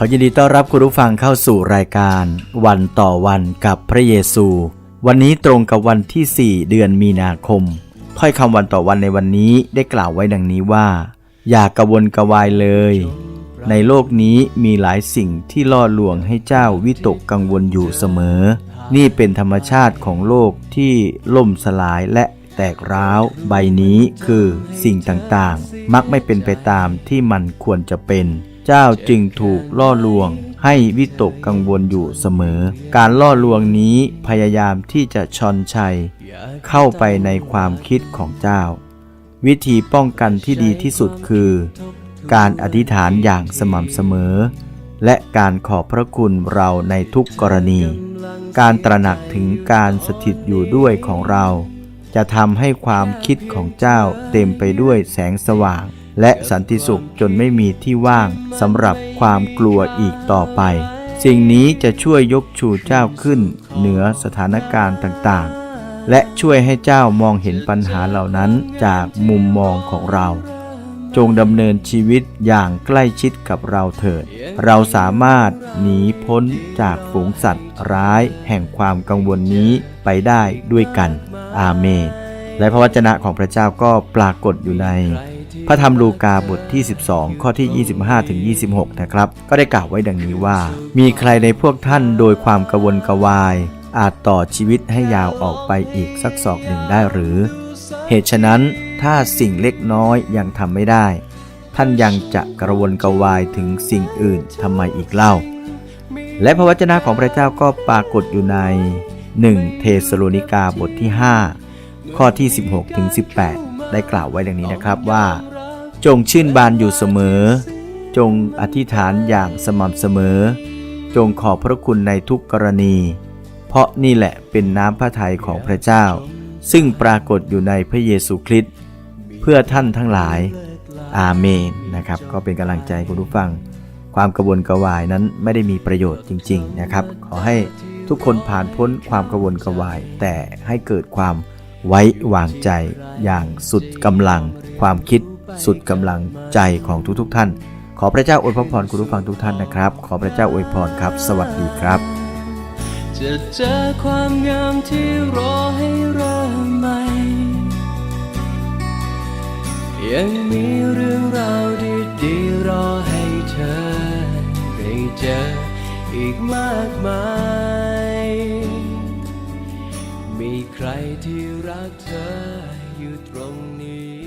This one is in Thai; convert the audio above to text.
ขอยินดีต้อนรับคุณผู้ฟังเข้าสู่รายการวันต่อวันกับพระเยซู วันนี้ตรงกับวันที่ 4 เดือนมีนาคม ถ้อยคำวันต่อวันในวันนี้ได้กล่าวไว้ดังนี้ว่า อย่ากระวนกระวายเลย ในโลกนี้มีหลายสิ่งที่ล่อลวงให้เจ้าวิตกกังวลอยู่เสมอ นี่เป็นธรรมชาติของโลกที่ล่มสลายและแตกร้าว ใบนี้คือสิ่งต่างๆ มักไม่เป็นไปตามที่มันควรจะเป็น เจ้าจึงถูกล่อลวง ให้วิตกกังวลอยู่เสมอ การล่อลวงนี้พยายามที่จะชอนชัย เข้าไปในความคิดของเจ้า วิธีป้องกันที่ดีที่สุดคือ การอธิษฐานอย่างสม่ำเสมอ และการขอบพระคุณเราในทุกกรณี การตระหนักถึงการสถิตอยู่ด้วยของเรา จะทำให้ความคิดของเจ้าเต็มไปด้วยแสงสว่าง และสันติสุขจนไม่มีที่ว่างสำหรับความกลัวอีกต่อไป สิ่งนี้จะช่วยยกชูเจ้าขึ้น เหนือสถานการณ์ต่างๆ และช่วยให้เจ้ามองเห็นปัญหาเหล่านั้นจากมุมมองของเรา จงดำเนินชีวิตอย่างใกล้ชิดกับเราเถิด เราสามารถหนีพ้นจากฝูงสัตว์ร้ายแห่งความกังวลนี้ไปได้ด้วยกัน อาเมนและพระวจนะของพระเจ้าก็ปรากฏอยู่ใน พระธรรมลูกาบทที่ 12 ข้อที่ 25ถึง26 นะครับ ก็ได้กล่าวไว้ดังนี้ว่า มีใครในพวกท่านโดยความกระวนกระวาย อาจต่อชีวิตให้ยาวออกไปอีกสักศอกหนึ่งได้หรือ เหตุฉะนั้นถ้าสิ่งเล็กน้อยยังทำไม่ได้ ท่านยังจะกระวนกระวายถึงสิ่งอื่นทำไมอีกเล่า และพระวจนะของพระเจ้าก็ปรากฏอยู่ใน 1 เทสโลนิกาบทที่ 5 ข้อที่ 16ถึง18 ได้กล่าวไว้ดังนี้นะครับว่า จงชื่นบานอยู่เสมอ จงอธิษฐานอย่างสม่ำเสมอ จงขอบพระคุณในทุกกรณี เพราะนี่แหละเป็นน้ำพระทัยของพระเจ้า ซึ่งปรากฏอยู่ในพระเยซูคริสต์เพื่อท่านทั้งหลาย อาเมนนะครับ ก็เป็นกำลังใจคุณผู้ฟัง ความกระวนกระวายนั้นไม่ได้มีประโยชน์จริง ๆนะครับ ขอให้ทุกคนผ่านพ้นความกระวนกระวาย แต่ให้เกิดความ ไว้วางใจอย่างสุดกำลัง ความคิดสุดกำลังใจของทุกๆทท่าน ขอพระเจ้าอวยพรคุณผู้ฟังทุกท่านนะครับ ขอพระเจ้าอวยพรครับ สวัสดีครับ จะเจอความงามที่รอให้เริ่มใหม่ยังมีเรื่องราวดีๆรอให้เธอได้เจออีกมากมาย มีใครที่รักเธออยู่ตรงนี้